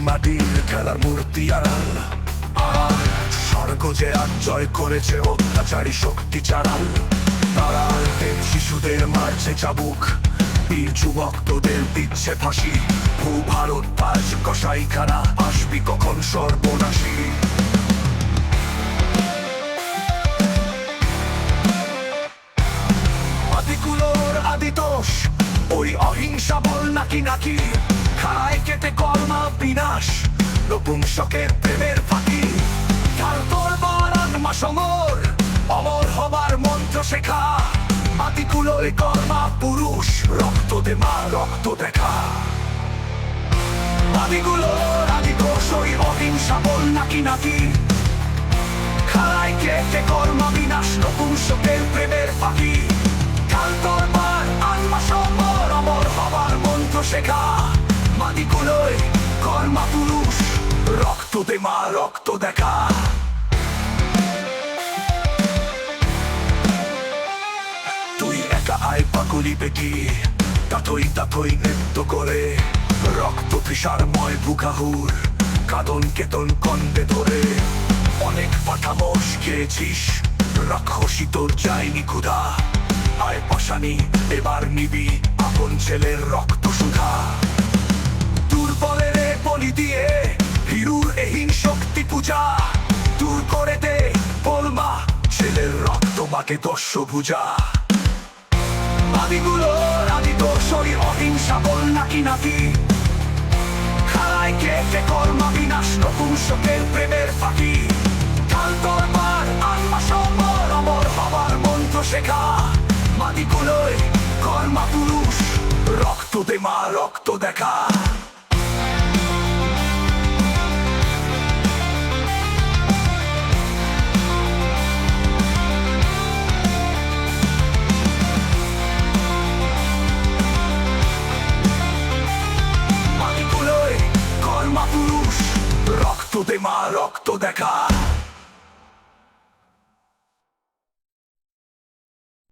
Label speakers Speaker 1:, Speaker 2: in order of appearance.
Speaker 1: মাটির খেলার মূর্তি আড়াল। আর স্বর্গ যে জয় করেছে অত্যাচারী শক্তি চাড়াল। তারা শিশুদের মারছে চাবুক। বীর যুবক তোদের দিচ্ছে ফাঁসি। ভূ ভারত পাঁচ কসাইখানা, আসবি কখন সর্বনাশী। আদিকুলোর আদিতোষ, ওই অহিংসা বল নাকি নাকি? খায় কেটে কর্মা বিনাশ। নপুংসকের প্রেমের ফাঁকি। তোর মাসমর অমর হবার মন্ত্র শেখা। আদিকুলোয় কর্মা পুরুষ। রক্ত দে মা, রক্ত দেখা। আদিগুলোর আদিতোষ ওই অহিংসা বল নাকি নাকি? খালায় কেটে কর্মা বিনাশ নপুংসকের প্রেমের ফাঁকি। কাল তোর বার আনমা সম্বর অমর হবার মন্ত্র শেখা। দে মা রক্ত দেখা তুই একা আয় পাকুলি বেটি তাতই তাতই নৃত্য করে রক্ত বুকাহুর কাদন কেতন কন্দে ধরে অনেক পাঠামোষ খেয়েছিস রাক্ষসী তোর যায়নি ক্ষুধা আয় পাশানি এবার নিবি আপন ছেলের রক্ত সুধা বলি দিয়ে হিরুর এহীন শক্তি পূজা দূর করে দে বলমা ছেলের রক্ত বাকে দস্য ভুজা। আদিগুলো আদি অহিংসা বল নাকি নাকি? খালায় কেটে কর্মা বিনাশ নপুংসকের প্রেমের ফাঁকি। কাল আত্মা সম্বর অমর হবার মন্ত্র শেখা। মাদিগুলোয় কর্মা পুরুষ, রক্ত দে মা, রক্ত দেখা। রক্ত দে মা রক্ত দেখা।